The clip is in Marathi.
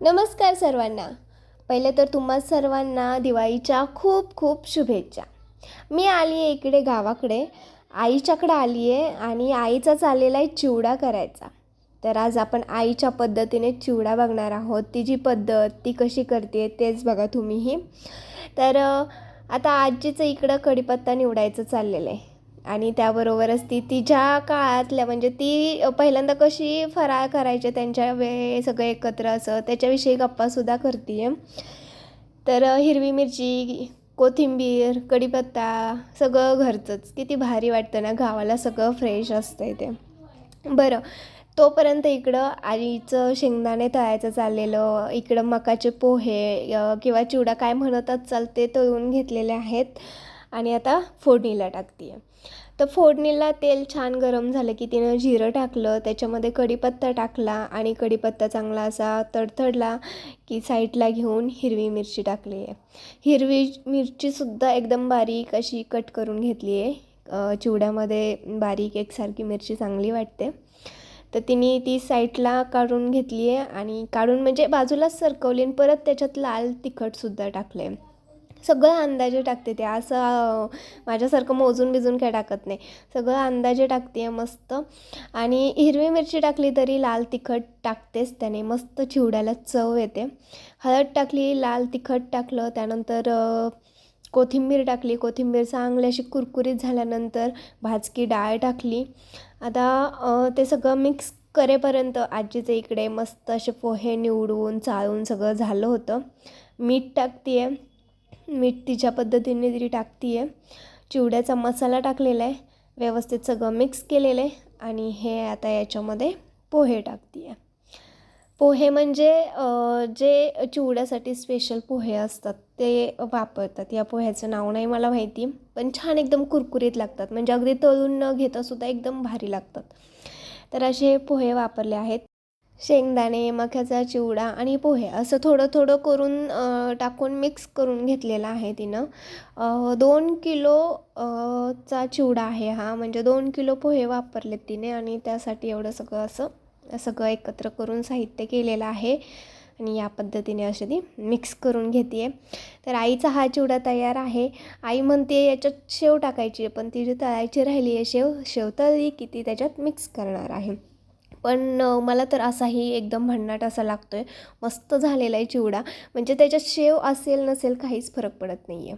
नमस्कार सर्वांना. पहिले तर तुम्हा सर्वांना दिवाळीच्या खूप खूप शुभेच्छा. मी आली आहे इकडे गावाकडे. आईच्याकडे आली आहे आणि आईचा चाललेला आहे चिवडा करायचा. तर आज आपण आईच्या पद्धतीने चिवडा बघणार आहोत. तिची पद्धत ती कशी करते तेच बघा तुम्हीही. तर आता आजीचं इकडं कढीपत्ता निवडायचं चाललेलं आहे. आणि त्याबरोबरच ती तिच्या काळातल्या म्हणजे ती पहिल्यांदा कशी फराळ करायचे त्यांच्या वेळे सगळे एकत्र असं त्याच्याविषयी गप्पासुद्धा करते आहे तर हिरवी मिरची कोथिंबीर कढीपत्ता सगळं घरचंच. किती भारी वाटतं ना गावाला सगळं फ्रेश असतं ते. बरं तोपर्यंत इकडं आईचं शेंगदाणे तळायचं चाललेलं इकडं मकाचे पोहे किंवा चिवडा काय म्हणतात चालते तळून घेतलेले आहेत. आणि आता फोडणीला टाकते तर फोडणीला तेल छान गरम झालं की तिनं जिरं टाकलं त्याच्यामध्ये कढीपत्ता टाकला आणि कढीपत्ता चांगला असा तडतडला की साईडला घेऊन हिरवी मिरची टाकली आहे. हिरवी मिरचीसुद्धा एकदम बारीक अशी कट करून घेतली आहे. चिवड्यामध्ये बारीक एकसारखी मिरची चांगली वाटते. तर तिने ती साईडला काढून घेतली आहे आणि काढून म्हणजे बाजूलाच सरकवली आणि परत त्याच्यात लाल तिखटसुद्धा टाकलं आहे सगळं अंदाजे टाकते ते. असं माझ्यासारखं मोजून बिजून काय टाकत नाही. सगळं अंदाजे टाकते आहे मस्त. आणि हिरवी मिरची टाकली तरी लाल तिखट टाकतेच त्याने. मस्त चिवड्याला चव येते. हळद टाकली लाल तिखट टाकलं त्यानंतर कोथिंबीर टाकली. कोथिंबीर चांगली अशी कुरकुरीत झाल्यानंतर भाजकी डाळ टाकली. आता ते सगळं मिक्स करेपर्यंत आजीचे इकडे मस्त असे पोहे निवडून चाळून सगळं झालं होतं. मीठ टाकते आहे मीठ तिच्या पद्धतीने तरी टाकते आहे चिवड्याचा मसाला टाकलेला आहे. व्यवस्थित सगळं मिक्स केलेलं आहे. आणि हे आता याच्यामध्ये पोहे टाकते आहे पोहे म्हणजे जे चिवड्यासाठी स्पेशल पोहे असतात ते वापरतात. या पोह्याचं नाव नाही मला माहिती पण छान एकदम कुरकुरीत लागतात. म्हणजे अगदी तळून न घेता सुद्धा एकदम भारी लागतात. तर असे पोहे वापरले आहेत. शेंगदाणे मक्याचा चिवडा आणि पोहे असं थोडं थोडं करून टाकून मिक्स करून घेतलेला आहे तिनं. दोन किलो चा चिवडा आहे हा. म्हणजे दोन किलो पोहे वापरलेत तिने आणि त्यासाठी एवढं सगळं असं सगळं एकत्र करून साहित्य केलेलं आहे. आणि या पद्धतीने अशी ती मिक्स करून घेते तर आईचा हा चिवडा तयार आहे. आई म्हणते याच्यात शेव टाकायची आहे. पण ती जी तळायची राहिली आहे शेव. शेव तळली की ती त्याच्यात मिक्स करणार आहे. पण मला तर असाही एकदम भन्नाट असा लागतो आहे मस्त झालेला आहे चिवडा. म्हणजे त्याच्यात शेव असेल नसेल काहीच फरक पडत नाही आहे